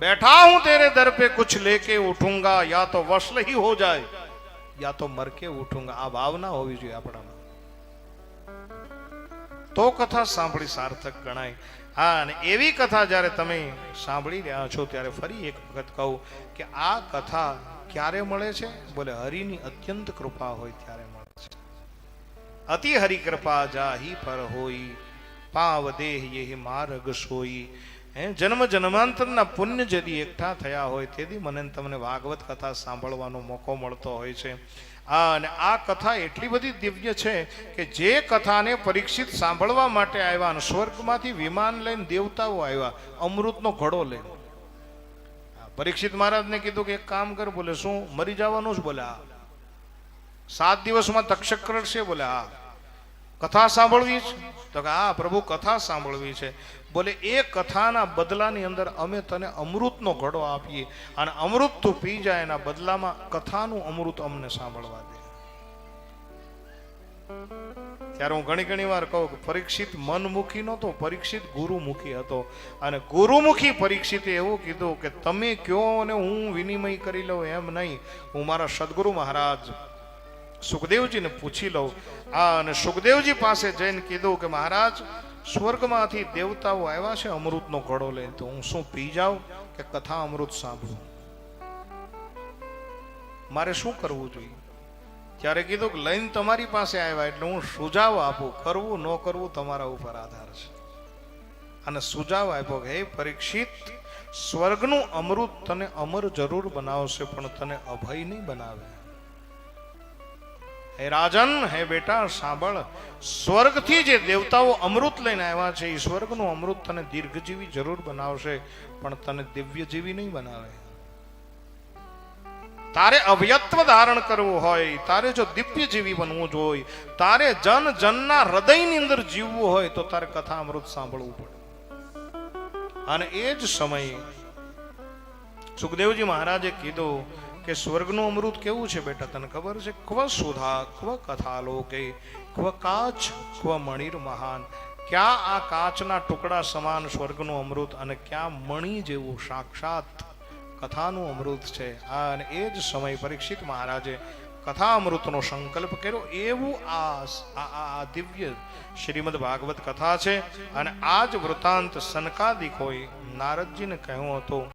बैठा हूं तेरे दर पे कुछ लेके उठूंगा या तो वसल ही हो जाए या तो मर के उठूंगा આ ભાવના હોવી જોઈએ આપણામાં તો કથા સાંભળી સાર્થક ગણાય હા અને એવી કથા જ્યારે તમે સાંભળી રહ્યા છો ત્યારે ફરી એક વખત કહું કે આ કથા ક્યારે મળે છે બોલે હરિની અત્યંત કૃપા હોય ત્યારે મળે છે અતિ હરિ કૃપા જાહી પર હોઈ પાવ દેહ યહી માર્ગ સોઈ હે, જન્મ જન્માંતરના પુણ્ય જદી એકઠા થયા હોય તેથી મને તમને ભાગવત કથા સાંભળવાનો મોકો મળતો હોય છે. આ અને આ કથા એટલી બધી દિવ્ય છે કે જે કથાને પરીક્ષિત સાંભળવા માટે આવ્યા અને સ્વર્ગમાંથી વિમાન લઈને દેવતાઓ આવ્યા, અમૃતનો ઘડો લઈને. પરીક્ષિત મહારાજને કીધું કે એક કામ કર, બોલે, શું, મરી જવાનું જ બોલે, હા. સાત દિવસમાં તક્ષક કરશે, બોલે, હા. કથા સાંભળવી છે? તો કે આ પ્રભુ, કથા સાંભળવી છે. બોલે, એ કથાના બદલાની અંદર અમે તને અમૃતનો ઘડો આપીએ અને અમૃત તું પી જાય એના બદલામાં કથાનું અમૃત અમને સાંભળવા દે. ત્યારે હું ઘણી ઘણી વાર કહું કે, પરીક્ષિત મનમુખી નહોતો, પરીક્ષિત ગુરુમુખી હતો. અને ગુરુમુખી પરીક્ષિતે એવું કીધું કે, તમે કયો અને હું વિનિમય કરી લઉં એમ નહીં. હું મારા સદગુરુ મહારાજ સુખદેવજીને પૂછી લઉં. આ અને સુખદેવજી પાસે જઈને કીધું કે મહારાજ, સ્વર્ગમાંથી દેવતાઓ આવ્યા છે, અમૃતનો ઘડો લઈને તો હું શું પી જાઉં કે કથા અમૃત સાંભળું? મારે શું કરવું જોઈએ? ત્યારે કીધું કે લઈને તમારી પાસે આવ્યા એટલે હું સુજાવ આપું. કરવું, ન કરવું તમારા ઉપર આધાર છે. અને સુજાવ આપ્યો કે, હે પરીક્ષિત, સ્વર્ગનું અમૃત તને અમર જરૂર બનાવશે, પણ તને અભય નહીં બનાવે. હે રાજન, હે બેટા, સાંભળ. સ્વર્ગથી જે દેવતાઓ અમૃત લઈને આવ્યા છે, એ સ્વર્ગનું અમૃત તને દીર્ઘજીવી જરૂર બનાવશે, પણ તને દિવ્યજીવી નહીં બનાવે. તારે અવ્યત્વ ધારણ કરવું હોય, તારે જો દિવ્યજીવી બનવું જોઈએ તારે જન જનના હૃદયની અંદર જીવવું હોય, તો તારે કથા અમૃત સાંભળવું પડે. અને એ જ સમયે સુખદેવજી મહારાજે કીધું કે સ્વર્ગનું અમૃત કેવું છે બેટા તને ખબર છે? ક્વ સુધા, ક્વ કથા લોકે, ક્વ કાચ, ક્વ મણિર મહાન. ક્યાં આ કાચના ટુકડા સમાન સ્વર્ગનું અમૃત અને ક્યાં મણિ જેવું સાક્ષાત કથાનું અમૃત છે? અને એ જ સમય પરીક્ષિત મહારાજે કથા અમૃતનો સંકલ્પ કર્યો. એવું આ આ આ દિવ્ય શ્રીમદ ભાગવત કથા છે. અને આ જ વૃતાંત સનકાદિકોએ નારદજીને કહ્યું હતું.